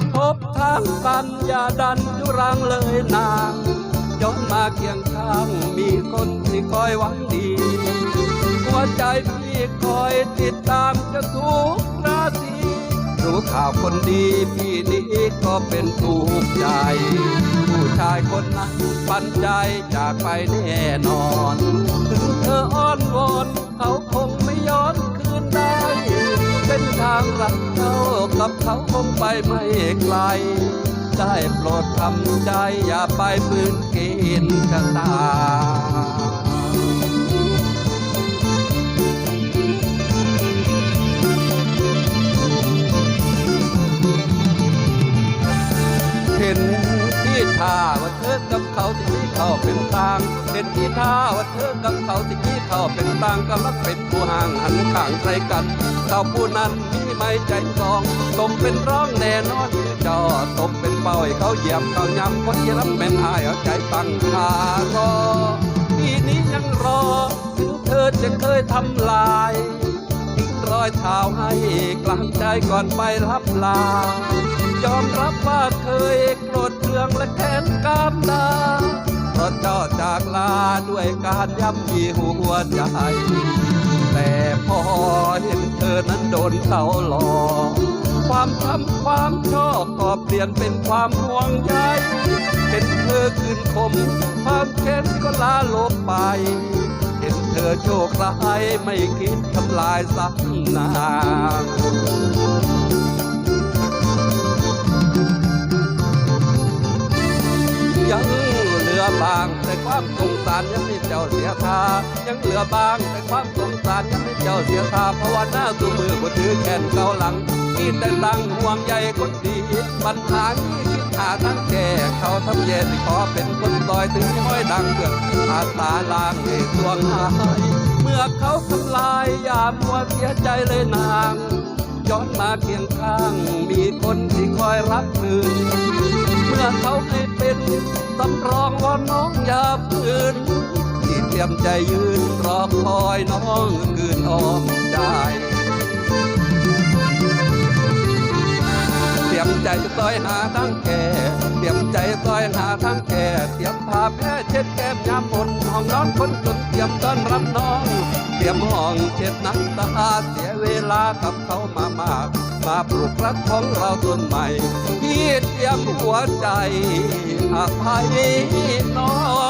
กกันอย่าดันทุรังเลยนางย้อนมาเคียงข้างมีคนที่คอยหวังดี หัวใจพี่คอยติดตามจะทุกราศีรู้ข่าวคนดีพี่นี้ก็เป็นถูกใจ ผู้ชายคนนั้นปันใจจากไปแน่นอน ถึงเธออ้อนวอนเขาคงไม่ ทางรักเขากับเขาคงไปไม่ไกล ได้โปรดทำใจอย่าไปปืนกินกันตาเห็น ท่าว่าเธอกับเขาสิกี้เขาเป็นต่างเห็นที่ท่าว่าเธอกับเขาสิกี้เขาเป็นต่างก็รักเป็นผู้ห่างหันข้างใครกันเขาผู้นั้นมีไม่ใจสองตมเป็นร้องแน่นอนจอตมเป็นเป้าให้เขาเหยียบเขาย้ำคนที่รับเป็นอายเอาใจตั้งคารอปีนี้ยังรอถึงเธอจะเคยทำลายทิ้งรอยเท้าให้กลางใจก่อนไปรับลายอมร จากลาด้วยการย่ำยีหัวใจ แต่พอเห็นเธอนั้นโดนเขาหลอกความทำความชอบก็เปลี่ยนเป็นความห่วงใยเห็นเธอคืนคม ความแค้นก็ลาลบไป เห็นเธอโชคร้ายไม่คิดทำลายสักนาง แต่ความสงสารยังไม่เจ้าเสียทายังเหลือบางแต่ความสงสารยังไม่เจ้าเสียทาเพราะว่าหน้าสู่มือบ่ถือแขนเกาหลังมีแต่ตั้งห่วงใยคนดีปัญหานี้คิดหาทั้งแก่เขาทำเย็นขอเป็นคนต่อยถึงห้อยดังเกือกอาสาลางให้สวงหายเมื่อเขาทำลายยามว่าเสียใจเลยนางย้อนมาเคียงข้างมีคนที่คอยรักคืนเมื่อเขาไม่เป็ นสำรองว่าน้องอย่าฝืนที่เตรียมใจยืนรอคอยน้องคืนออมได้เตรียมใจซอยหาทั้งแก่เตรียมใจซอยหาทั้งแก่เตรียมผ้าแพ้เช็ดแก้มยามบนห้องนอนคนจนเตรียมต้อนรับน้อง เตรียมห้องเช็ดน้ำตาเสียเวลากับเขามามาก มาปลุกรักของเราต้นใหม่พี่เตรียมหัวใจอภัยน้อง